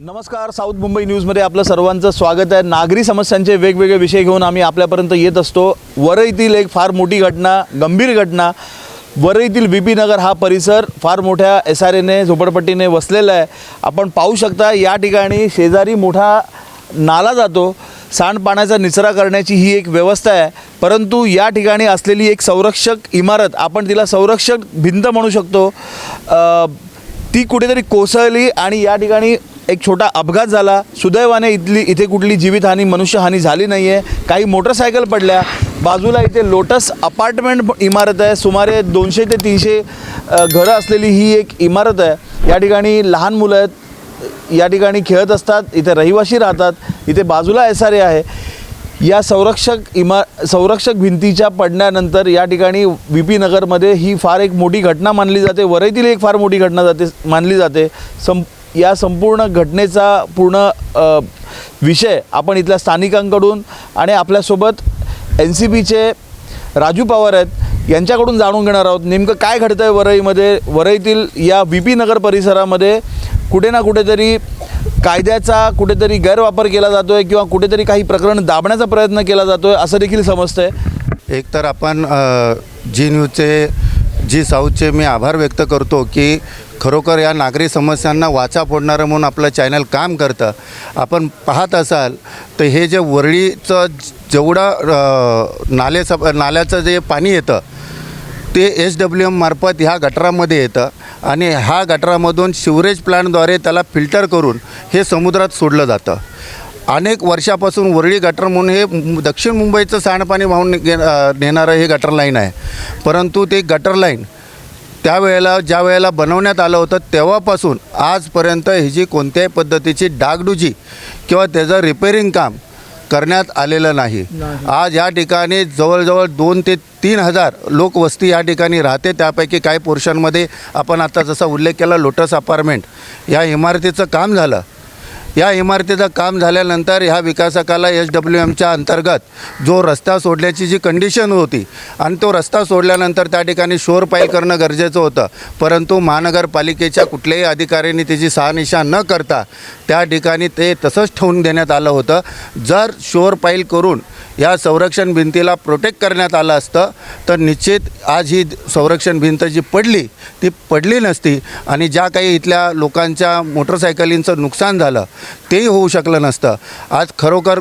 नमस्कार साऊथ मुंबई न्यूजमध्ये आपलं सर्वांचं स्वागत आहे. नागरी समस्यांचे वेगवेगळे विषय घेऊन आम्ही आपल्यापर्यंत येत असतो. वरईतील एक फार मोठी घटना गंभीर घटना वरईतील बी पी नगर हा परिसर फार मोठ्या एस आर एने झोपडपट्टीने वसलेला आहे. आपण पाहू शकता या ठिकाणी शेजारी मोठा नाला जातो. सांडपाण्याचा निचरा करण्याची ही एक व्यवस्था आहे. परंतु या ठिकाणी असलेली एक संरक्षक इमारत आपण तिला संरक्षक भिंत म्हणू शकतो ती कुठेतरी कोसळली आणि या ठिकाणी एक छोटा अपघात झाला. सुदैवाने इथली इथे कुठली जीवितहानी मनुष्यहानी झाली नाही आहे काही मोटरसायकल पडल्या. बाजूला इथे लोटस अपार्टमेंट इमारत आहे. सुमारे दोनशे ते तीनशे घरं असलेली ही एक इमारत आहे. या ठिकाणी लहान मुलं आहेत. या ठिकाणी खेळत असतात. इथे रहिवाशी राहतात. इथे बाजूला एस आर ए आहे. या संरक्षक इमा संरक्षक भिंतीच्या पडण्यानंतर या ठिकाणी व्ही पी नगरमध्ये ही फार एक मोठी घटना मानली जाते. वरईतील एक फार मोठी घटना जाते मानली जाते. संप या संपूर्ण घटनेचा पूर्ण विषय आपण इथल्या स्थानिकांकडून आणि आपल्यासोबत एन सी बीचे राजू पवार आहेत यांच्याकडून जाणून घेणार आहोत नेमकं काय घडतं आहे वरईमध्ये वरईतील या व्ही पी नगर परिसरामध्ये कुठे ना कुठेतरी कायद्याचा कुठेतरी गैरवापर केला जातो आहे किंवा कुठेतरी काही प्रकरण दाबण्याचा प्रयत्न केला जातो आहे असं देखील समजतं आहे एक तर आपण जी न्यूजचे जी साऊथचे मी आभार व्यक्त करतो की खरोखर या नागरी समस्यांना वाचा फोडणारं म्हणून आपलं चॅनल काम करतं. आपण पाहत असाल तर हे जे वरळीचं जेवढं नाले सप नाल्याचं जे पाणी येतं ते एस डब्ल्यू एम मार्फत ह्या गटारामध्ये येतं आणि ह्या गटारामधून शिवरेज प्लांटद्वारे त्याला फिल्टर करून हे समुद्रात सोडलं जातं. अनेक वर्षापासून वरळी गटर म्हणून हे दक्षिण मुंबईचं सांडपाणी वाहून गे नेणारं हे गटर लाईन आहे. परंतु ते गटर लाईन त्यावेळेला ज्या वेळेला बनवण्यात आलं होतं तेव्हापासून आजपर्यंत ही जी कोणत्याही पद्धतीची डागडुजी किंवा त्याचं रिपेरिंग काम करण्यात आलेलं नाही. आज या ठिकाणी जवळजवळ दोन ते तीन हजार लोकवस्ती या ठिकाणी राहते. त्यापैकी काही पोर्शनमध्ये आपण आता जसा उल्लेख केला लोटस अपार्टमेंट या इमारतीचं काम झालं. या इमारतीचं काम झाल्यानंतर ह्या विकासकाला एच डब्ल्यू एमच्या अंतर्गत जो रस्ता सोडण्याची जी कंडिशन होती आणि तो रस्ता सोडल्यानंतर त्या ठिकाणी शोर पाईल करणं गरजेचं होतं. परंतु महानगरपालिकेच्या कुठल्याही अधिकाऱ्यांनी त्याची सहानिशा न करता त्या ठिकाणी ते तसंच ठेवून देण्यात आलं होतं. जर शोर पाईल करून या संरक्षण भिंतीला प्रोटेक्ट करण्यात आलं असतं तर निश्चित आज ही संरक्षण भिंत जी पडली ती पडली नसती. आणि ज्या काही इथल्या लोकांच्या मोटरसायकलींचं नुकसान झालं तेही होऊ शकलं नसतं. आज खरोखर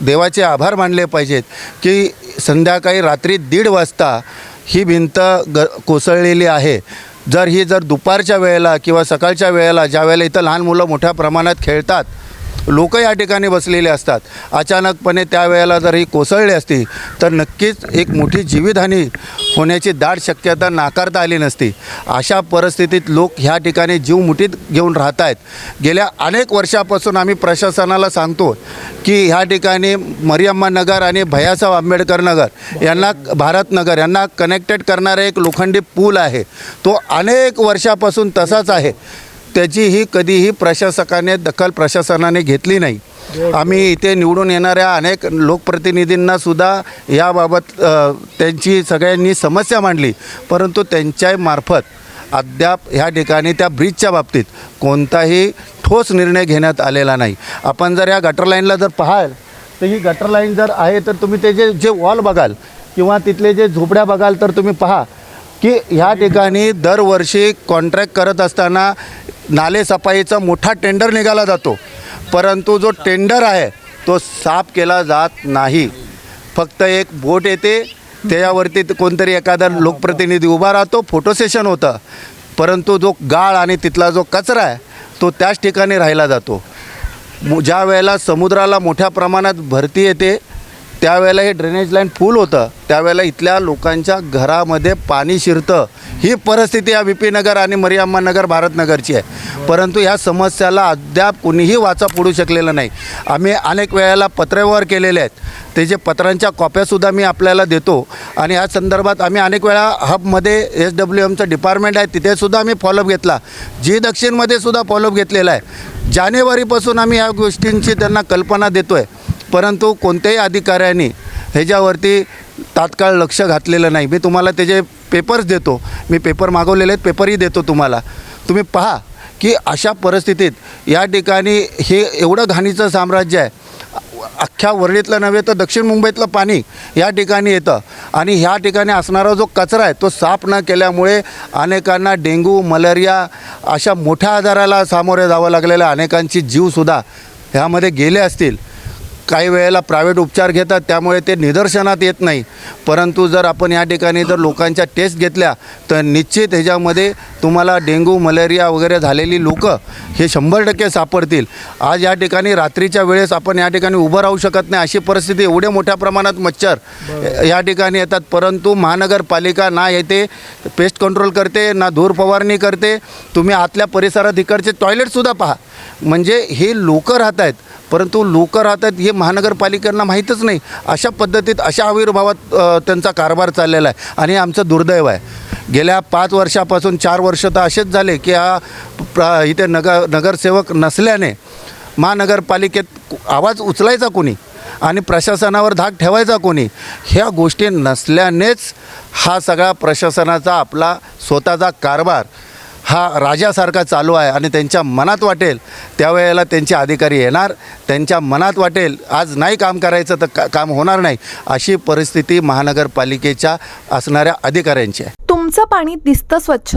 देवाचे आभार मानले पाहिजेत की संध्याकाळी रात्री दीड वाजता ही भिंत ग कोसळलेली आहे. जर ही जर दुपारच्या वेळेला किंवा सकाळच्या वेळेला ज्या वेळेला इथं लहान मुलं मोठ्या प्रमाणात खेळतात लोक या ठिकाणी बसलेले असतात. अचानकपणे त्यावेळेला जर ही कोसळली असती तर नक्कीच एक मोठी जीवितहानी होण्याची दाट शक्यता नाकारता आली नसती. अशा परिस्थितीत लोक ह्या ठिकाणी जीव मुठीत घेऊन राहत आहेत गेल्या अनेक वर्षापासून आम्ही प्रशासनाला सांगतो की ह्या ठिकाणी मरियम्मा नगर आणि भैयासाहेब आंबेडकर नगर यांना भारत नगर यांना कनेक्टेड करणारा एक लोखंडी पूल आहे. तो अनेक वर्षापासून तसाच आहे. त्याची ही कधीही प्रशासकाने दखल प्रशासनाने घेतली नाही. आम्ही इथे निवडून येणाऱ्या अनेक लोकप्रतिनिधींना सुद्धा याबाबत त्यांची सगळ्यांनी समस्या मांडली. परंतु त्यांच्या मार्फत अद्याप ह्या ठिकाणी त्या ब्रिजच्या बाबतीत कोणताही ठोस निर्णय घेण्यात आलेला नाही. आपण जर या गटर लाईनला जर पाहाल तर ही गटर लाईन जर आहे तर तुम्ही त्याचे जे वॉल बघाल किंवा तिथले जे झोपड्या बघाल तर तुम्ही पहा. की ह्या ठिकाणी दरवर्षी कॉन्ट्रॅक्ट करत असताना नाले सफाईचा मोठा टेंडर निघाला जातो. परंतु जो टेंडर आहे तो साफ केला जात नाही. फक्त एक बोट येते त्याच्यावरती कोणतरी एखादा लोकप्रतिनिधी उभा राहतो फोटो सेशन होतं. परंतु जो गाळ आणि तिथला जो कचरा आहे तो त्याच ठिकाणी राहिला जातो. ज्या वेळेला समुद्राला मोठ्या प्रमाणात भरती येते त्यावेळेला हे ड्रेनेज लाईन फुल होतं. त्यावेळेला इथल्या लोकांच्या घरामध्ये पाणी शिरतं. ही परिस्थिती या पी नगर आणि मरियाम्मानगर भारतनगरची आहे. परंतु ह्या समस्याला अद्याप कुणीही वाचा पडू शकलेलं नाही. आम्ही अनेक वेळेला पत्रव्यवहार केलेले आहेत. ते जे पत्रांच्या कॉप्यासुद्धा मी आपल्याला देतो. आणि या संदर्भात आम्ही अनेक वेळा हबमध्ये एस डब्ल्यू एमचं डिपार्टमेंट आहे. तिथेसुद्धा आम्ही फॉलोअप घेतला. जी दक्षिणमध्ये सुद्धा फॉलोअप घेतलेला आहे. जानेवारीपासून आम्ही ह्या गोष्टींची त्यांना कल्पना देतो आहे परंतु कोणत्याही अधिकाऱ्याने ह्याच्यावरती तात्काळ लक्ष घातलेलं नाही. मी तुम्हाला त्याचे पेपर्स देतो मी पेपर मागवलेले आहेत पेपरही देतो तुम्हाला. तुम्ही पहा की अशा परिस्थितीत या ठिकाणी हे एवढं घाणीचं साम्राज्य आहे अख्ख्या वर्डीतलं नव्हे तर दक्षिण मुंबईतलं पाणी या ठिकाणी येतं. आणि ह्या ठिकाणी असणारा जो कचरा आहे तो साफ न केल्यामुळे अनेकांना डेंग्यू मलेरिया अशा मोठ्या आजाराला सामोरे जावं लागलेल्या अनेकांची जीवसुद्धा ह्यामध्ये गेले असतील. काही वेळेला प्रायव्हेट उपचार घेतात त्यामुळे ते निदर्शनात येत नाही. परंतु जर आपण या ठिकाणी जर लोकांच्या टेस्ट घेतल्या तर निश्चित ह्याच्यामध्ये तुम्हाला डेंग्यू मलेरिया वगैरे झालेली लोक हे शंभर टक्के सापडतील. आज या ठिकाणी रात्रीच्या वेळेस आपण या ठिकाणी उभं राहू शकत नाही अशी परिस्थिती एवढ्या मोठ्या प्रमाणात मच्छर या ठिकाणी येतात. परंतु महानगरपालिका ना येते पेस्ट कंट्रोल करते ना धूर फवारणी करते. तुम्ही आतल्या परिसरात इकडचे टॉयलेटसुद्धा पहा. म्हणजे हे लोक राहत आहेत परंतु लोक आहेत हे महानगरपालिकांना माहीतच नाही. अशा पद्धतीत अशा आविर्भावात त्यांचा कारभार चाललेला आहे आणि आमचं दुर्दैव आहे. गेल्या पाच वर्षापासून चार वर्ष तर असेच झाले की हा प्र इथे नगर नगरसेवक नसल्याने महानगरपालिकेत आवाज उचलायचा कोणी आणि प्रशासनावर धाक ठेवायचा कोणी ह्या गोष्टी नसल्यानेच हा सगळा प्रशासनाचा आपला स्वतःचा कारभार हा राजासारखा चालू आहे आणि त्यांच्या मनात वाटेल त्यावेळेला त्यांचे अधिकारी येणार. त्यांच्या मनात वाटेल आज नाही काम करायचं तर का काम होणार नाही अशी परिस्थिती महानगरपालिकेच्या असणाऱ्या अधिकाऱ्यांची आहे. तुमचं पाणी दिसतं स्वच्छ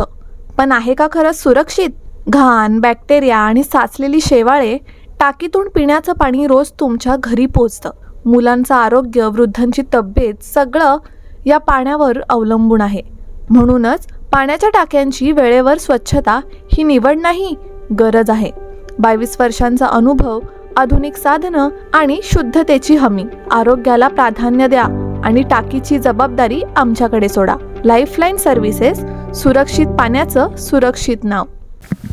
पण आहे का खरंच सुरक्षित? घाण बॅक्टेरिया आणि साचलेली शेवाळे टाकीतून पिण्याचं पाणी रोज तुमच्या घरी पोचतं. मुलांचं आरोग्य वृद्धांची तब्येत सगळं या पाण्यावर अवलंबून आहे. म्हणूनच पाण्याच्या टाक्यांची वेळेवर स्वच्छता ही निवड नाही गरज आहे. बावीस वर्षांचा अनुभव आधुनिक साधनं आणि शुद्धतेची हमी. आरोग्याला प्राधान्य द्या आणि टाकीची जबाबदारी आमच्याकडे सोडा. लाईफलाईन सर्व्हिसेस सुरक्षित पाण्याचं सुरक्षित नाव.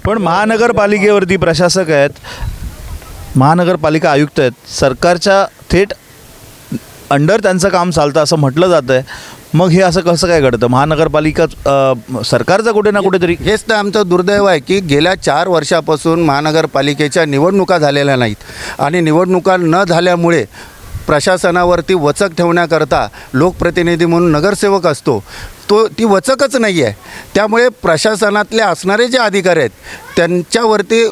पण महानगरपालिकेवरती प्रशासक आहेत महानगरपालिका आयुक्त आहेत सरकारच्या थेट अंडर त्यांचं काम चालतं असं म्हटलं जातं आहे मग हे असं कसं काय घडतं? महानगरपालिका अ, सरकारचं कुठे ना कुठेतरी हेच तर आमचं दुर्दैव आहे की गेल्या चार वर्षापासून महानगरपालिकेच्या निवडणुका झालेल्या नाहीत. आणि निवडणुका न झाल्यामुळे प्रशासनावरती वचक ठेवण्याकरता लोकप्रतिनिधी म्हणून नगरसेवक असतो तो ती वचकच नाही आहे त्यामुळे प्रशासनातले असणारे जे अधिकारी आहेत त्यांच्यावरती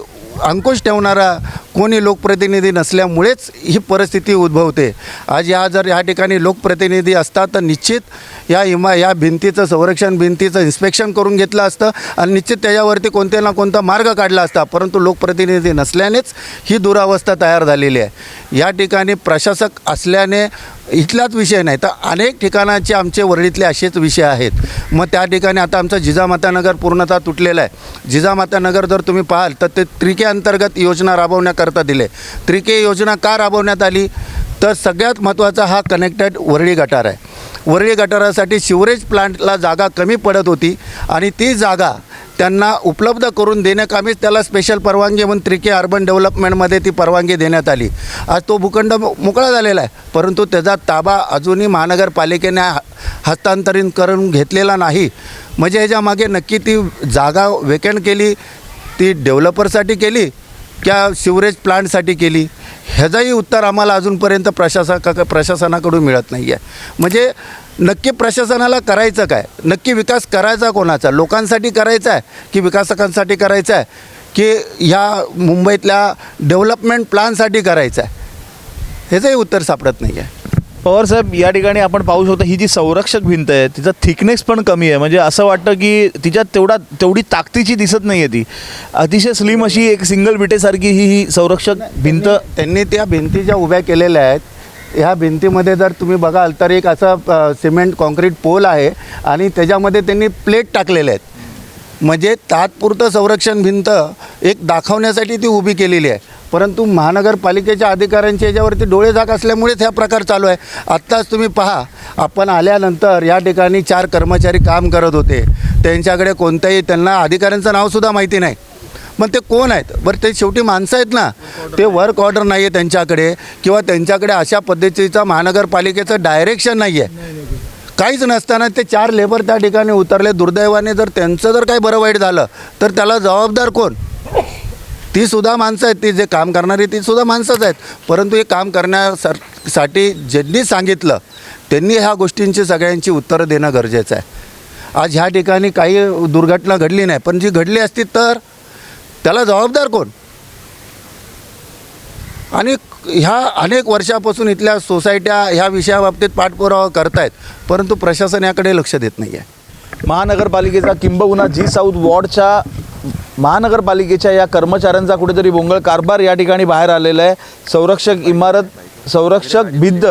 अंकुश ठेवणारा कोणी लोकप्रतिनिधी नसल्यामुळेच ही परिस्थिती उद्भवते. आज या जर या ठिकाणी लोकप्रतिनिधी असतात तर निश्चित या इमा या भिंतीचं संरक्षण भिंतीचं इन्स्पेक्शन करून घेतलं असतं आणि निश्चित त्याच्यावरती कोणत्या ना कोणता मार्ग काढला असता. परंतु लोकप्रतिनिधी नसल्यानेच ही दुरावस्था तयार झालेली आहे. या ठिकाणी प्रशासक असल्याने इथलाच विषय नाही. तर अनेक ठिकाणाचे आमचे वरळीतले असेच विषय आहेत. मग त्या ठिकाणी आता आमचं जिजामातानगर पूर्णतः तुटलेलं आहे. जिजामातानगर जर तुम्ही पाहाल तर ते त्रिके अंतर्गत योजना राबवण्याकरता दिले. त्रिके योजना का राबवण्यात आली? तर सगळ्यात महत्त्वाचा हा कनेक्टेड वरळी गटार आहे. वरळी गटारासाठी शिवरेज प्लांटला जागा कमी पडत होती आणि ती जागा त्यांना उपलब्ध करून देण्याकामीच त्याला स्पेशल परवानगी म्हणून त्रिके अर्बन डेव्हलपमेंटमध्ये ती परवानगी देण्यात आली. आज तो भूखंड मोकळा झालेला आहे परंतु त्याचा ताबा अजूनही महानगरपालिकेने हस्तांतरित करून घेतलेला नाही. म्हणजे ह्याच्या मागे नक्की ती जागा वेकेंड केली ती डेव्हलपरसाठी केली त्या सिवरेज प्लांटसाठी केली. ह्याचंही उत्तर आम्हाला अजूनपर्यंत प्रशासका प्रशासनाकडून मिळत नाही आहे म्हणजे नक्की प्रशासनाला करायचं काय? नक्की विकास करायचा कोणाचा? लोकांसाठी करायचा आहे की विकासकांसाठी करायचा आहे? की ह्या मुंबईतल्या डेव्हलपमेंट प्लॅनसाठी करायचा आहे? ह्याचंही उत्तर सापडत नाही आहे पवार साहेब या ठिकाणी आपण पाहू शकतो ही जी संरक्षक भिंत आहे तिचा थिकनेस पण कमी आहे. म्हणजे असं वाटतं की तिच्यात तेवढा तेवढी ताकदीची दिसत नाही आहे ती. अतिशय स्लिम अशी एक सिंगल विटेसारखी ही ही संरक्षक भिंत त्यांनी त्या भिंती ज्या उभ्या केलेल्या आहेत ह्या भिंतीमध्ये जर तुम्ही बघाल तर एक असा सिमेंट कॉन्क्रीट पोल आहे आणि त्याच्यामध्ये त्यांनी प्लेट टाकलेले आहेत. म्हणजे तात्पुरतं संरक्षण भिंत एक दाखवण्यासाठी ती उभी केलेली आहे. परंतु महानगरपालिकेच्या अधिकाऱ्यांच्या याच्यावरती डोळे झाक असल्यामुळेच ह्या प्रकार चालू आहे. आत्ताच तुम्ही पहा आपण आल्यानंतर या ठिकाणी चार कर्मचारी काम करत होते. त्यांच्याकडे कोणत्याही त्यांना अधिकाऱ्यांचं नावसुद्धा माहिती नाही. मग ते कोण आहेत? बरं ते शेवटी माणसं आहेत ना? ते वर्क ऑर्डर नाही आहे त्यांच्याकडे किंवा त्यांच्याकडे अशा पद्धतीचं महानगरपालिकेचं डायरेक्शन नाही आहे काहीच नसताना ते चार लेबर त्या ठिकाणी उतरले. दुर्दैवाने जर त्यांचं जर काही बरं वाईट झालं तर त्याला जबाबदार कोण? ती सुद्धा माणसं आहेत. ती जे काम करणारी ती सुद्धा माणसंच आहेत. परंतु हे काम करण्यासाठी ज्यांनी सांगितलं त्यांनी ह्या गोष्टींची सगळ्यांची उत्तरं देणं गरजेचं आहे. आज ह्या ठिकाणी काही दुर्घटना घडली नाही पण जी घडली असती तर त्याला जबाबदार कोण? आणि ह्या अनेक वर्षापासून इथल्या सोसायट्या ह्या विषयाबाबतीत पाठपुरावा करतायत परंतु प्रशासन याकडे लक्ष देत नाही आहे महानगरपालिकेचा किंबहुना जी साऊथ वॉर्डच्या महानगरपालिकेच्या या कर्मचाऱ्यांचा कुठेतरी बोंगळ कारभार या ठिकाणी बाहेर आलेला आहे. संरक्षक इमारत संरक्षक भिंत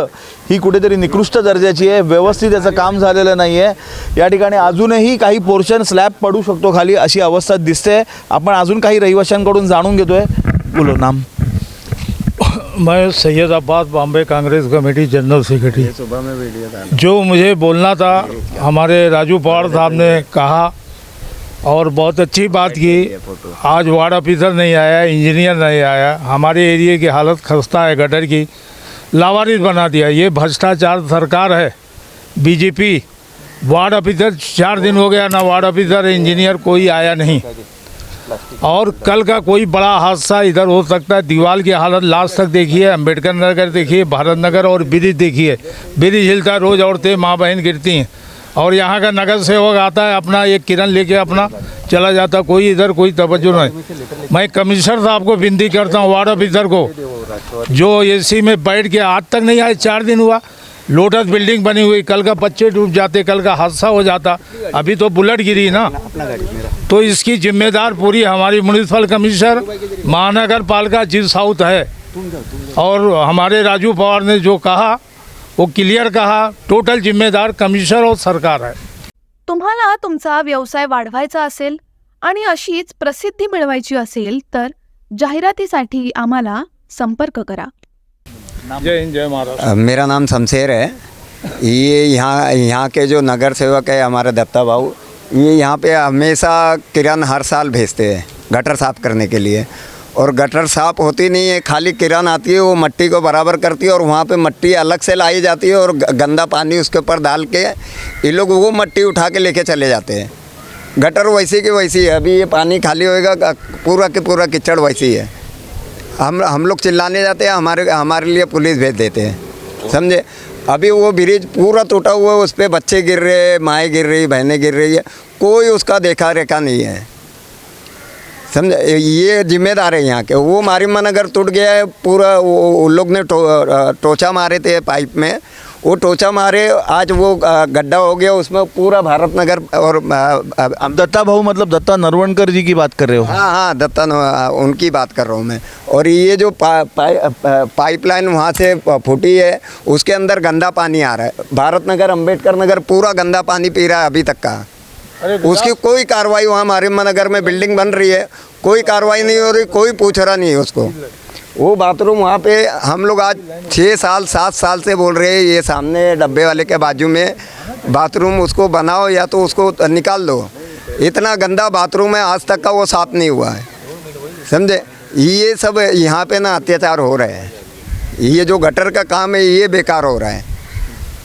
ही कुठेतरी निकृष्ट दर्जाची आहे. व्यवस्थित याचं काम झालेलं नाही आहे या ठिकाणी अजूनही काही पोर्शन स्लॅब पडू शकतो खाली अशी अवस्था दिसते. आपण अजून काही रहिवाशांकडून जाणून घेतोय. बोलो नाम. मैं Syed Abbas Bombay Congress committee general secretary. जो मुझे बोलना था हमारे राजू पवार साहब ने कहा और बहुत अच्छी बात की। आज वार्ड ऑफिसर नहीं आया इंजीनियर नहीं आया। हमारे एरिया की हालत खस्ता है, गटर की। लावारिस बना दिया। ये भ्रष्टाचार सरकार है बीजेपी वार्ड ऑफिसर चार दिन हो गया ना वार्ड ऑफिसर इंजीनियर कोई आया नहीं। और कल का कोई बड़ा हादसा इधर हो सकता है। दीवार की हालत लास्ट तक देखिए अंबेडकर नगर देखिए, भारत नगर और ब्रिज देखिए। ब्रिज हिलता रोज औरतें, माँ बहन गिरती हैं। और यहाँ का नगर सेवक आता है अपना, एक किरण लेके अपना चला जाता, कोई इधर कोई तवज्जो नहीं। मैं कमिश्नर साहब को विनती करता हूँ, वार्ड ऑफिसर को, जो एसी में बैठ के आज तक नहीं आए, चार दिन हुआ, लोटस बिल्डिंग बनी हुई, कल का बच्चे डूब जाते, कल का हादसा हो जाता, अभी तो बुलेट गिरी ना। तो इसकी जिम्मेदार पूरी हमारी म्यूनिसिपल कमिश्नर महानगर पालिका चीफ साउथ है, और हमारे राजू पवार ने जो कहा वो क्लियर कहा टोटल जिम्मेदार कमिश्नर और सरकार है। तुम्हाला तुमचा व्यवसाय वाढवायचा असेल आणि अशीच प्रसिद्धी मिळवायची असेल तर जाहिरातीसाठी आम्हाला संपर्क करा. जय हिंद जय महाराष्ट्र. मेरा नाम शमशेर है। ये यहाँ यहाँ के जो नगर सेवक है हमारे दत्ता भाऊ ये यहाँ पे हमेशा किरण हर साल भेजते हैं गटर साफ़ करने के लिए। और गटर साफ़ होती नहीं है, खाली किरण आती है, वो मट्टी को बराबर करती है और वहाँ पे मट्टी अलग से लाई जाती है और गंदा पानी उसके ऊपर डाल के ये लोग वो मट्टी उठा के लेके चले जाते हैं। गटर वैसी की वैसी है, अभी ये पानी खाली होएगा पूरा के पूरा कीचड़ वैसी है। हम हम लोग चिल्लाने जाते हैं, हमारे हमारे लिए पुलिस भेज देते हैं, समझे? अभी वो ब्रिज पूरा टूटा हुआ है, उस पर बच्चे गिर रहे हैं, माएँ गिर रही, बहनें गिर रही है, कोई उसका देखा रेखा नहीं है। समझे? ये जिम्मेदार है यहाँ के। वो मारिमा नगर टूट गया है पूरा वो उन लोग ने टो, टोचा मारे थे पाइप में। वो टोचा मारे आज वो गड्ढा हो गया उसमें पूरा भारत नगर और दत्ता भाऊ मतलब दत्ता नरवणकर जी की बात कर रहे हो? हाँ हाँ दत्ता उनकी बात कर रहा हूँ मैं। और ये जो पा, पाइ, पाइपलाइन वहाँ से फूटी है उसके अंदर गंदा पानी आ रहा है। भारत नगर अंबेडकर नगर पूरा गंदा पानी पी रहा है अभी तक का। उसकी कोई कार्रवाई, वहाँ मारिम्मा नगर में बिल्डिंग बन रही है। कोई कार्रवाई नहीं हो रही, कोई पूछ रहा नहीं है उसको। वो बाथरूम वहाँ पे हम लोग आज छः साल, सात साल से बोल रहे हैं, ये सामने डब्बे वाले के बाजू में बाथरूम, उसको बनाओ या तो उसको निकाल दो। इतना गंदा बाथरूम है, आज तक का वो साफ़ नहीं हुआ है। समझे? ये सब यहाँ पे ना अत्याचार हो रहे हैं। ये जो गटर का काम है, ये बेकार हो रहा है।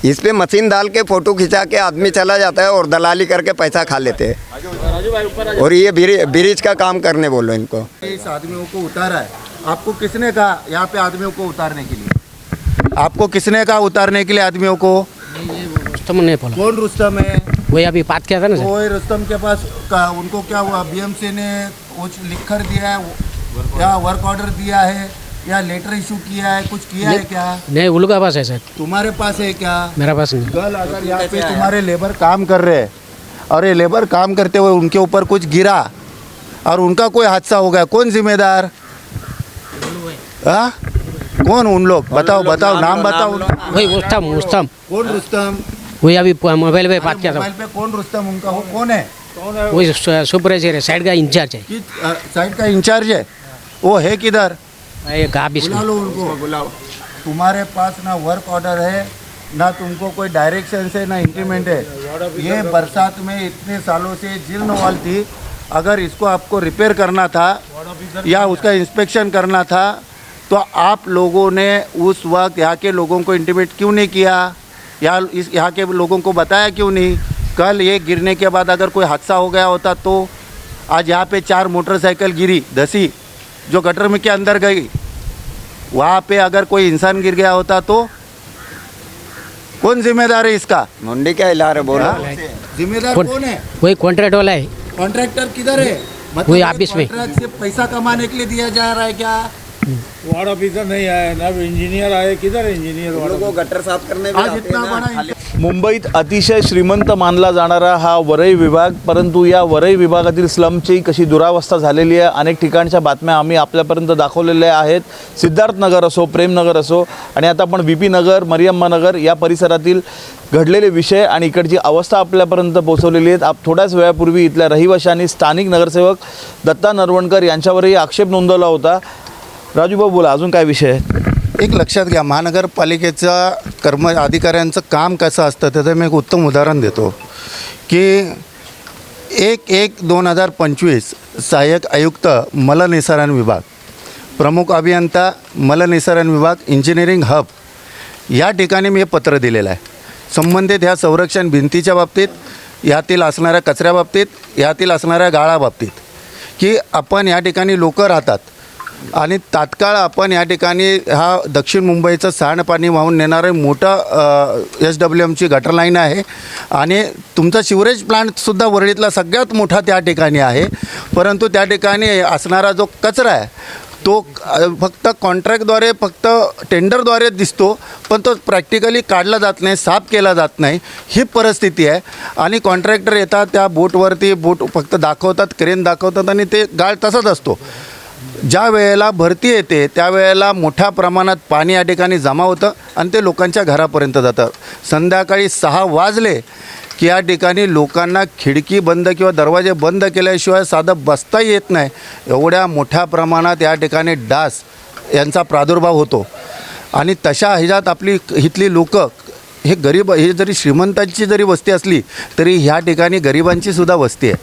इस पे मशीन डाल के फ़ोटो खिंचा के आदमी चला जाता है और दलाली करके पैसा खा लेते हैं। और ये ब्रिज का काम करने बोलो इनको। इस आदमियों को उतारा है। आपको किसने कहा यहाँ पे आदमियों को उतारने के लिए? आपको किसने कहा उतारने के लिए आदमियों को? रुस्तम ने बोला। कौन रुस्तम है? वही अभी बात किया था ना वो रुस्तम के पास का, उनको क्या हुआ? बीएमसी ने कुछ लिख कर दिया है या वर्क ऑर्डर दिया है? या लेटर इशू किया है कुछ किया है क्या? नहीं उल्लू का पास है सर तुम्हारे पास है क्या? मेरा पास नहीं। कल अगर यहाँ पे तुम्हारे लेबर काम कर रहे हैं और ये लेबर काम करते हुए उनके ऊपर कुछ गिरा और उनका कोई हादसा हो गया कौन जिम्मेदार? हाँ? कौन उन लोग? बताओ बताओ नाम बताओ वही मुस्तम मुस्तम कौन रुस्तम? वही अभी मोबाइल पे बात किया था। मोबाइल पे कौन रुस्तम उनका? वो कौन है? वही सुपरवाइजर है साइड का इंचार्ज है। साइड का इंचार्ज है? वो है किधर? बुला लो उनको। बुलाओ। तुम्हारे पास ना वर्क ऑर्डर है ना तुमको कोई डायरेक्शन से ना इंक्रीमेंट है। ये बरसात में इतने सालों से जीर्ण वाल थी अगर इसको आपको रिपेयर करना था या उसका इंस्पेक्शन करना था तो आप लोगों ने उस वक्त यहाँ के लोगों को इंटीमेट क्यों नहीं किया? या इस यहाँ के लोगों को बताया क्यों नहीं? कल ये गिरने के बाद अगर कोई हादसा हो गया होता तो आज यहाँ पे चार मोटरसाइकिल गिरी दसी। जो गटर में के अंदर गई वहाँ पे अगर कोई इंसान गिर गया होता तो? कौन जिम्मेदार है इसका? मुंडी क्या हिला रहे बोलो। हाँ? जिम्मेदार कौन? है? वही कॉन्ट्रैक्ट वाला है? कॉन्ट्रैक्टर किधर है? वही ऑफ़िस में। से पैसा कमाने के लिए दिया जा रहा है क्या? वार्ड ऑफिसर नहीं आए ना इंजीनियर आए किधर इंजीनियर वार्ड गटर साफ करने आज इतना बड़ा मुंबईत अतिशय श्रीमंत मानला जाणारा हा वरई विभाग परंतु या वरई विभागातील स्लमची कशी दुरावस्था झालेली आहे अनेक ठिकाणच्या बातम्या आम्ही आपल्यापर्यंत दाखवलेल्या आहेत. सिद्धार्थनगर असो प्रेमनगर असो आणि आता आपण व्ही पी नगर मरियम्मा नगर या परिसरातील घडलेले विषय आणि इकडची अवस्था आपल्यापर्यंत पोहोचवलेली आहेत. आप थोड्याच वेळापूर्वी इथल्या रहिवाशांनी स्थानिक नगरसेवक दत्ता नरवणकर यांच्यावरही आक्षेप नोंदवला होता. राजूभाऊ बोला अजून काय विषय एक लक्षात घ्या महानगरपालिकेचा कर्म अधिकाऱ्यांचं काम कसं असतं त्याचं मी एक उत्तम उदाहरण देतो. की एक एक दोन हजार पंचवीस सहाय्यक आयुक्त मलनिसारण विभाग प्रमुख अभियंता मलनिसारण विभाग इंजिनिअरिंग हब या ठिकाणी मी हे पत्र दिलेलं आहे. संबंधित ह्या संरक्षण भिंतीच्या बाबतीत यातील असणाऱ्या कचऱ्याबाबतीत यातील असणाऱ्या गाळाबाबतीत की आपण या ठिकाणी लोक राहतात आणि तात्काळ आपण या ठिकाणी हा दक्षिण मुंबईचं सांडपाणी वाहून नेणारं मोठं एस डब्ल्यू एमची गटर लाईन आहे. आणि तुमचा शिवरेज प्लांटसुद्धा वरळीतला सगळ्यात मोठा त्या ठिकाणी आहे. परंतु त्या ठिकाणी असणारा जो कचरा आहे तो फक्त कॉन्ट्रॅक्टद्वारे फक्त टेंडरद्वारे दिसतो पण तो प्रॅक्टिकली काढला जात नाही साफ केला जात नाही. ही परिस्थिती आहे. आणि कॉन्ट्रॅक्टर येतात त्या बोटवरती बोट फक्त दाखवतात क्रेन दाखवतात आणि ते गाळ तसाच असतो. ज्या वेळेला भरती येते त्यावेळेला मोठ्या प्रमाणात पाणी या ठिकाणी जमा होतं आणि ते लोकांच्या घरापर्यंत जातं. संध्याकाळी सहा वाजले की या ठिकाणी लोकांना खिडकी बंद किंवा दरवाजे बंद केल्याशिवाय साधं बसता येत नाही. एवढ्या मोठ्या प्रमाणात या ठिकाणी डास यांचा प्रादुर्भाव होतो. आणि तशा ह्याच्यात आपली इथली लोकं हे गरीब हे जरी श्रीमंतांची जरी वस्ती असली तरी ह्या ठिकाणी गरिबांची सुद्धा वस्ती आहे.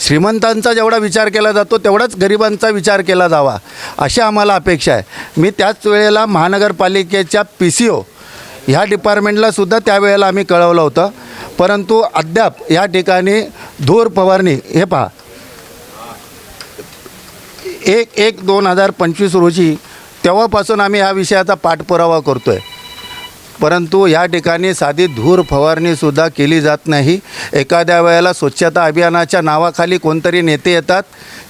श्रीमंतांचा जेवढा विचार केला जातो तेवढाच गरिबांचा विचार केला जावा अशी आम्हाला अपेक्षा आहे. मी त्याच वेळेला महानगरपालिकेच्या पी सी ओ ह्या डिपार्टमेंटला सुद्धा त्यावेळेला आम्ही कळवलं होतं. परंतु अद्याप या ठिकाणी धूर फवारणी हे पहा. एक एक दोन हजार पंचवीस रोजी तेव्हापासून आम्ही ह्या विषयाचा पाठपुरावा करतो आहे परंतु या ठिकाणी साधी धूर फवारणीसुद्धा केली जात नाही. एखाद्या वेळेला स्वच्छता अभियानाच्या नावाखाली कोणतरी नेते येतात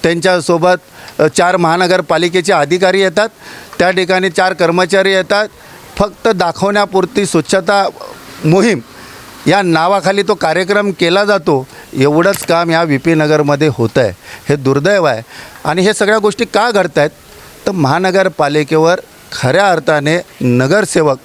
त्यांच्यासोबत चार महानगरपालिकेचे अधिकारी येतात त्या ठिकाणी चार कर्मचारी येतात. फक्त दाखवण्यापुरती स्वच्छता मोहीम या नावाखाली तो कार्यक्रम केला जातो एवढंच काम या व्ही पी नगरमध्ये होतं आहे हे दुर्दैव आहे. आणि हे सगळ्या गोष्टी का घडत आहेत तर महानगरपालिकेवर खऱ्या अर्थाने नगरसेवक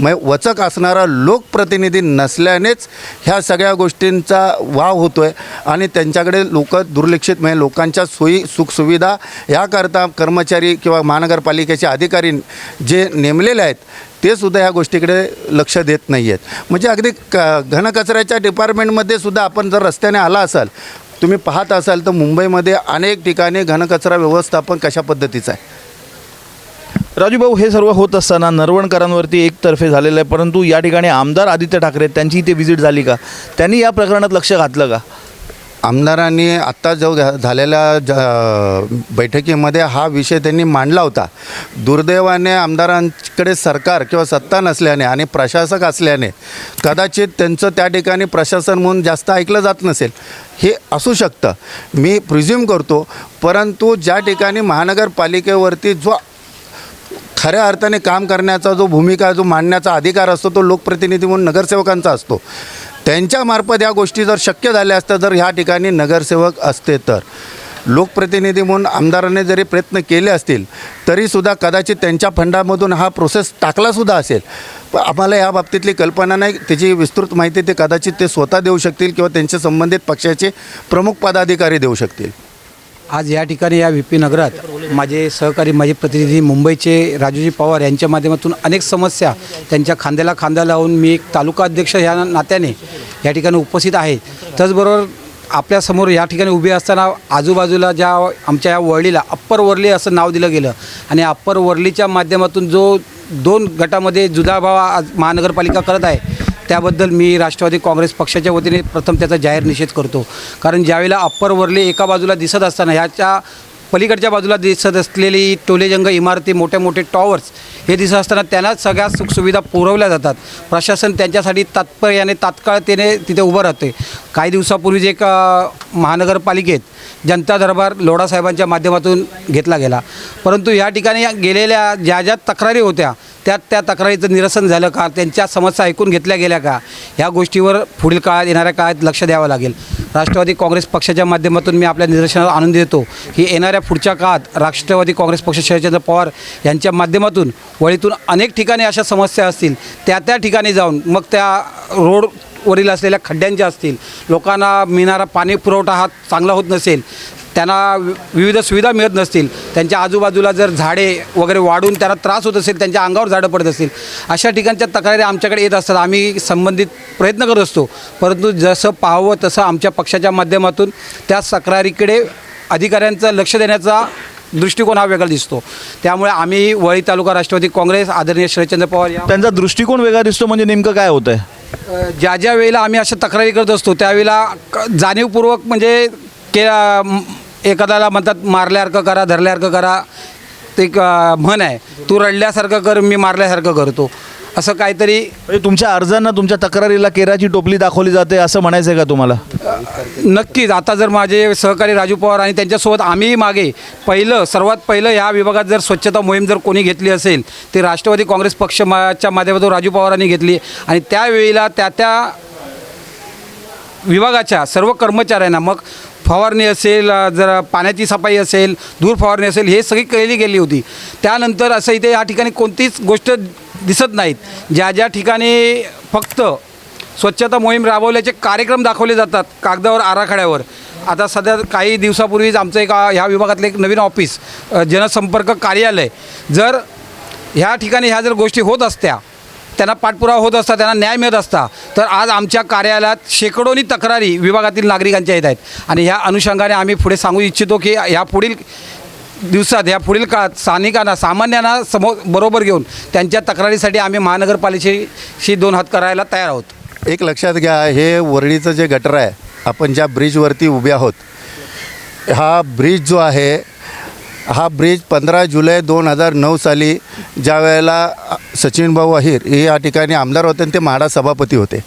मग वचक असणारा लोकप्रतिनिधी नसल्यानेच ह्या सगळ्या गोष्टींचा वाव होतो आहे आणि त्यांच्याकडे लोक दुर्लक्षित म्हणजे लोकांच्या सोयी सुखसुविधा ह्याकरता कर्मचारी किंवा महानगरपालिकेचे अधिकारी जे नेमलेले आहेत ते सुद्धा ह्या गोष्टीकडे लक्ष देत नाही आहेत म्हणजे अगदी क घनकचऱ्याच्या डिपार्टमेंटमध्ये सुद्धा आपण जर रस्त्याने आला असाल तुम्ही पाहत असाल तर मुंबईमध्ये अनेक ठिकाणी घनकचरा व्यवस्थापन कशा पद्धतीचं आहे? राजूभाऊ हे सर्व होत असताना नरवणकरांवरती एकतर्फे झालेलं आहे. परंतु या ठिकाणी आमदार आदित्य ठाकरे त्यांची इथे व्हिजिट झाली का? त्यांनी या प्रकरणात लक्ष घातलं का? आमदारांनी आत्ता जो झालेल्या ज बैठकीमध्ये हा विषय त्यांनी मांडला होता. दुर्दैवाने आमदारांकडे सरकार किंवा सत्ता नसल्याने आणि प्रशासक असल्याने कदाचित त्यांचं त्या ठिकाणी प्रशासन म्हणून जास्त ऐकलं जात नसेल. हे असू शकतं. मी प्रिझ्युम करतो परंतु ज्या ठिकाणी महानगरपालिकेवरती जो खऱ्या अर्थाने काम करण्याचा जो भूमिका जो मांडण्याचा अधिकार असतो तो लोकप्रतिनिधी म्हणून नगरसेवकांचा असतो. त्यांच्यामार्फत या गोष्टी जर शक्य झाल्या असत्या जर ह्या ठिकाणी नगरसेवक असते तर. लोकप्रतिनिधी म्हणून आमदाराने जरी प्रयत्न केले असतील तरीसुद्धा कदाचित त्यांच्या फंडामधून हा प्रोसेस टाकलासुद्धा असेल. पण आम्हाला या बाबतीतली कल्पना नाही. त्याची विस्तृत माहिती ते कदाचित ते स्वतः देऊ शकतील किंवा त्यांच्या संबंधित पक्षाचे प्रमुख पदाधिकारी देऊ शकतील. आज या ठिकाणी या व्ही पी नगरात माझे सहकारी माझे प्रतिनिधी मुंबईचे राजूजी पवार यांच्या माध्यमातून अनेक समस्या त्यांच्या खांद्याला खांदा लावून मी एक तालुका अध्यक्ष ह्या नात्याने या ठिकाणी उपस्थित आहे. त्याचबरोबर आपल्यासमोर या ठिकाणी उभे असताना आजूबाजूला ज्या आमच्या या वरळीला अप्पर वरली असं नाव दिलं गेलं आणि अप्पर वरलीच्या माध्यमातून जो दोन गटामध्ये जुदाभाव आज महानगरपालिका करत आहे त्याबद्दल मी राष्ट्रवादी काँग्रेस पक्षाच्या वतीने प्रथम त्याचा जाहीर निषेध करतो. कारण ज्यावेळेला अप्पर वरले एका बाजूला दिसत असताना ह्याच्या पलीकडच्या बाजूला दिसत असलेली टोलेजंग इमारती मोठे मोठे टॉवर्स हे दिसत असताना त्यांना सगळ्या सुखसुविधा पुरवल्या जातात. प्रशासन त्यांच्यासाठी तात्पर्याने तात्काळतेने तिथे उभं राहते काही दिवसापूर्वीच एक महानगरपालिकेत जनता दरबार लोढासाहेबांच्या माध्यमातून घेतला गेला. परंतु या ठिकाणी गेलेल्या ज्या ज्या तक्रारी होत्या त्या त्या तक्रारीचं निरसन झालं का? त्यांच्या समस्या ऐकून घेतल्या गेल्या का? ह्या गोष्टीवर पुढील काळात येणाऱ्या काळात लक्ष द्यावं लागेल. राष्ट्रवादी काँग्रेस पक्षाच्या माध्यमातून मी आपल्या निदर्शनाला आणून देतो की येणाऱ्या पुढच्या काळात राष्ट्रवादी काँग्रेस पक्ष शरदचंद्र पवार यांच्या माध्यमातून वळीतून अनेक ठिकाणी अशा समस्या असतील त्या त्या ठिकाणी जाऊन मग त्या रोड वरील असलेल्या खड्ड्यांच्या असतील लोकांना मिळणारा पाणी पुरवठा हा चांगला होत नसेल त्यांना वि- विविध सुविधा मिळत नसतील त्यांच्या आजूबाजूला जर झाडे वगैरे वाढून त्यांना त्रास होत असेल त्यांच्या अंगावर झाडं पडत असतील अशा ठिकाणच्या तक्रारी आमच्याकडे येत असतात. आम्ही संबंधित प्रयत्न करत असतो. परंतु जसं पाहावं तसं आमच्या पक्षाच्या माध्यमातून त्या तक्रारीकडे अधिकाऱ्यांचं लक्ष देण्याचा दृष्टिकोन हा वेगळा दिसतो. त्यामुळे आम्ही वळी तालुका राष्ट्रवादी काँग्रेस आदरणीय शरदचंद्र पवार या त्यांचा दृष्टिकोन वेगळा दिसतो म्हणजे नेमकं काय होतं आहे ज्या ज्या वेळेला आम्ही अशा तक्रारी करत असतो त्यावेळेला क- जाणीवपूर्वक म्हणजे के म- एखाद्याला म्हणतात मारल्यासारखं करा धरल्यासारखं करा ते एक अ, म्हण आहे. तू रडल्यासारखं कर मी मारल्यासारखं करतो. असं काहीतरी म्हणजे तुमच्या अर्जांना तुमच्या तक्रारीला केराची टोपली दाखवली जाते असं म्हणायचं आहे का तुम्हाला? नक्कीच. आता जर माझे सहकारी राजू पवार आणि त्यांच्यासोबत आम्हीही मागे पहिलं सर्वात पहिलं ह्या विभागात जर स्वच्छता मोहीम जर कोणी घेतली असेल ते राष्ट्रवादी काँग्रेस पक्षाच्या माध्यमातून राजू पवारांनी घेतली. आणि त्यावेळेला त्या त्या विभागाच्या सर्व कर्मचाऱ्यांना मग फवारणी असेल जर पाण्याची सफाई असेल धूर फवारणी असेल हे सगळी केली गेली होती. त्यानंतर असं इथे या ठिकाणी कोणतीच गोष्ट दिसत नाहीत. ज्या ज्या ठिकाणी फक्त स्वच्छता मोहीम राबवल्याचे कार्यक्रम दाखवले जातात कागदावर आराखड्यावर. आता सध्या काही दिवसापूर्वीच आमचं एक ह्या विभागातलं एक नवीन ऑफिस जनसंपर्क कार्यालय. जर ह्या ठिकाणी ह्या जर गोष्टी होत असत्या त्यांना पाठपुरावा होत असता त्यांना न्याय मिळत असता तर आज आमच्या कार्यालयात शेकडोनी तक्रारी विभागातील नागरिकांच्या येत आहेत. आणि ह्या अनुषंगाने आम्ही पुढे सांगू इच्छितो की ह्या पुढील दिवसात या पुढील काळात स्थानिकांना सामान्यांना समोर बरोबर घेऊन त्यांच्या तक्रारीसाठी आम्ही महानगरपालिकेशी दोन हात करायला तयार आहोत. एक लक्षात घ्या हे वरळीचं जे गटर आहे आपण ज्या ब्रिजवरती उभे आहोत हा ब्रिज जो आहे हा ब्रिज पंधरा जुलै दोन हजार नऊ साली ज्या वेळेला सचिनभाऊ अहिर हे या ठिकाणी आमदार होते आणि ते म्हाडा सभापती होते.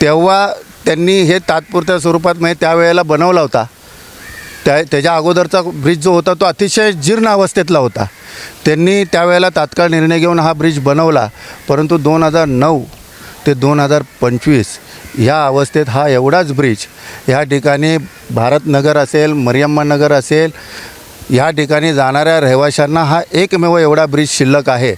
तेव्हा त्यांनी हे तात्पुरत्या स्वरूपात म्हणजे त्यावेळेला बनवला होता. त्या त्याच्या अगोदरचा ब्रिज जो होता तो अतिशय जीर्ण अवस्थेतला होता. त्यांनी त्यावेळेला तात्काळ निर्णय घेऊन हा ब्रिज बनवला परंतु दोन हजार नऊ ते दोन हजार पंचवीस ह्या अवस्थेत हा एवढाच ब्रिज ह्या ठिकाणी भारतनगर असेल मरियम्मा नगर असेल या ठिकाणी जाणाऱ्या रहिवाशांना हा एकमेव एवढा ब्रिज शिल्लक आहे.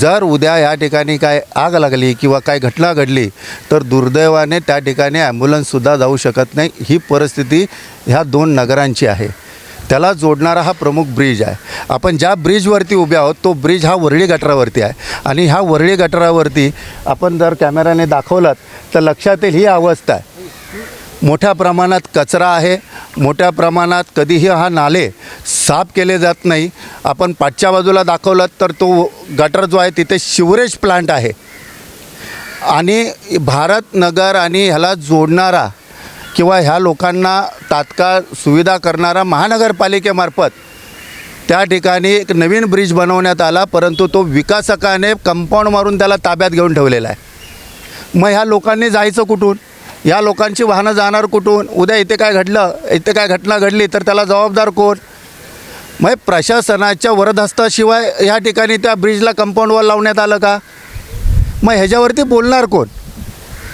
जर उद्या या ठिकाणी काय आग लागली किंवा काय घटना घडली तर दुर्दैवाने त्या ठिकाणी ॲम्ब्युलन्ससुद्धा जाऊ शकत नाही. ही परिस्थिती ह्या दोन नगरांची आहे. त्याला जोडणारा हा प्रमुख ब्रिज आहे. आपण ज्या ब्रिजवरती उभे आहोत तो ब्रिज हा वरळी गटारावरती आहे. आणि ह्या वरळी गटारावरती आपण जर कॅमेराने दाखवलात तर लक्षात येईल ही अवस्था आहे. मोठ्या प्रमाणात कचरा आहे. मोठ्या प्रमाणात कधीही हा नाले साफ केले जात नाही. आपण पाठच्या बाजूला दाखवलं तर तो गटर जो आहे तिथे शिवरेज प्लांट आहे. आणि भारत नगर आणि ह्याला जोडणारा किंवा ह्या लोकांना तात्काळ सुविधा करणारा महानगरपालिकेमार्फत त्या ठिकाणी एक नवीन ब्रिज बनवण्यात आला परंतु तो विकासकाने कंपाऊंड मारून त्याला ताब्यात घेऊन ठेवलेला आहे. मग ह्या लोकांनी जायचं कुठून? या लोकांची वाहनं जाणार कुठून? उद्या इथे काय घडलं? इथे काय घटना घडली तर त्याला जबाबदार कोण? मग प्रशासनाच्या वरदहस्ताशिवाय ह्या ठिकाणी त्या ब्रिजला कंपाऊंड वॉल लावण्यात आलं का? मग ह्याच्यावरती बोलणार कोण?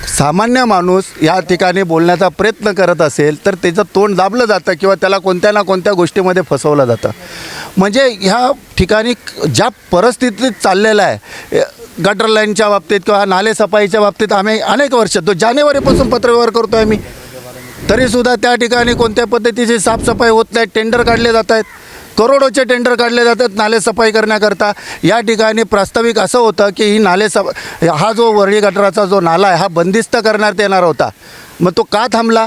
सामान्य माणूस या ठिकाणी बोलण्याचा प्रयत्न करत असेल तर त्याचं तोंड दाबलं जातं किंवा त्याला कोणत्या ना कोणत्या गोष्टीमध्ये फसवलं जातं. म्हणजे ह्या ठिकाणी ज्या परिस्थितीत चाललेलं आहे गटर लाईनच्या बाबतीत किंवा नाले सफाईच्या बाबतीत आम्ही अनेक वर्ष तो जानेवारीपासून पत्रव्यवहार करतो आहे तरीसुद्धा त्या ठिकाणी कोणत्या पद्धतीची साफसफाई होत नाही टेंडर काढले जात आहेत. करोडोचे टेंडर काढले जातात नाले सफाई करण्याकरता. या ठिकाणी प्रास्ताविक असं होतं की ही नाले सफ हा जो वरळी गटाराचा जो नाला आहे हा बंदिस्त करण्यात येणार होता. मग तो का थांबला?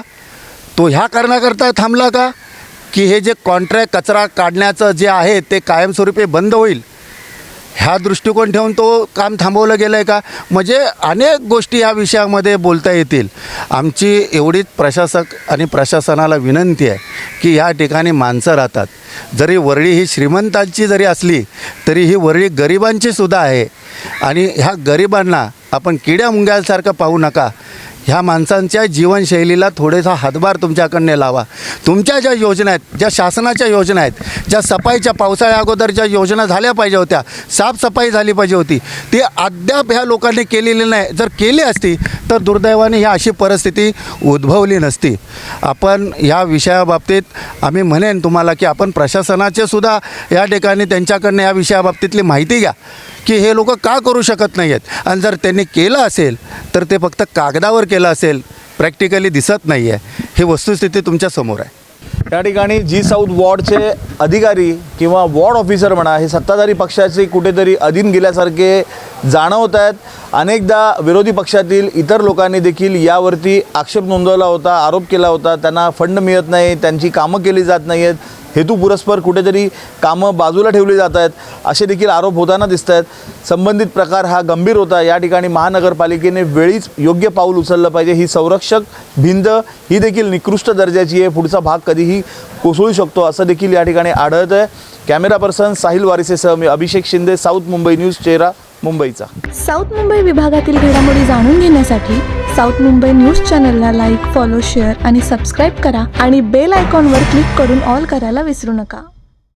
तो ह्या कारणाकरता थांबला का? की हे जे कॉन्ट्रॅक्ट कचरा काढण्याचं जे आहे ते कायमस्वरूपी बंद होईल. ह्या दृष्टिकोन ठेवून तो काम थांबवलं गेलं आहे का? म्हणजे अनेक गोष्टी या विषयामध्ये बोलता येतील. आमची एवढीच प्रशासक आणि प्रशासनाला विनंती आहे की या ठिकाणी माणसं राहतात. जरी वरळी ही श्रीमंतांची जरी असली तरी ही वरळी गरिबांची सुद्धा आहे. आणि ह्या गरिबांना आपण किड्या मुंग्यासारखं पाहू नका. ह्या माणसांच्या जीवनशैलीला थोडेसा हातभार तुमच्याकडनं लावा. तुमच्या ज्या योजना आहेत ज्या शासनाच्या योजना आहेत ज्या सफाईच्या पावसाळ्या अगोदर ज्या योजना झाल्या पाहिजे होत्या साफसफाई झाली पाहिजे होती ती अद्याप ह्या लोकांनी केलेली नाही. जर केली असती तर दुर्दैवाने ही अशी परिस्थिती उद्भवली नसती. आपण या विषयाबाबतीत आम्ही म्हणेन तुम्हाला की आपण प्रशासनाचे सुद्धा या ठिकाणी त्यांच्याकडनं या विषयाबाबतीतली माहिती घ्या की हे लोक का करू शकत नाही आहेत आणि जर त्यांनी केलं असेल तर ते फक्त कागदावर केलं असेल प्रॅक्टिकली दिसत नाही आहे ही वस्तुस्थिती तुमच्यासमोर आहे. या ठिकाणी जी साऊथ वॉर्डचे अधिकारी किंवा वॉर्ड ऑफिसर म्हणा हे सत्ताधारी पक्षाचे कुठेतरी अधीन गेल्यासारखे जाणवत आहेत. अनेकदा विरोधी पक्षातील इतर लोकांनी देखील यावरती आक्षेप नोंदवला होता आरोप केला होता. त्यांना फंड मिळत नाही त्यांची कामं केली जात नाही आहेत हेतुपुरस्पर कुठेतरी कामं बाजूला ठेवली जात आहेत असे देखील आरोप होताना दिसत आहेत संबंधित प्रकार हा गंभीर होता. या ठिकाणी महानगरपालिकेने वेळीच योग्य पाऊल उचललं पाहिजे. ही संरक्षक भिंत ही देखील निकृष्ट दर्जाची आहे. पुढचा भाग कधीही कोसळू शकतो असं देखील या ठिकाणी आढळत आहे कॅमेरा पर्सन साहिल वारिसेसह मी अभिषेक शिंदे साऊथ मुंबई न्यूज चेहरा मुंबईचा. साऊथ मुंबई विभागातील घडामोडी जाणून घेण्यासाठी साऊथ मुंबई न्यूज चॅनलला लाईक फॉलो शेअर आणि सबस्क्राईब करा आणि बेल आयकॉनवर क्लिक करून ऑल करायला विसरू नका.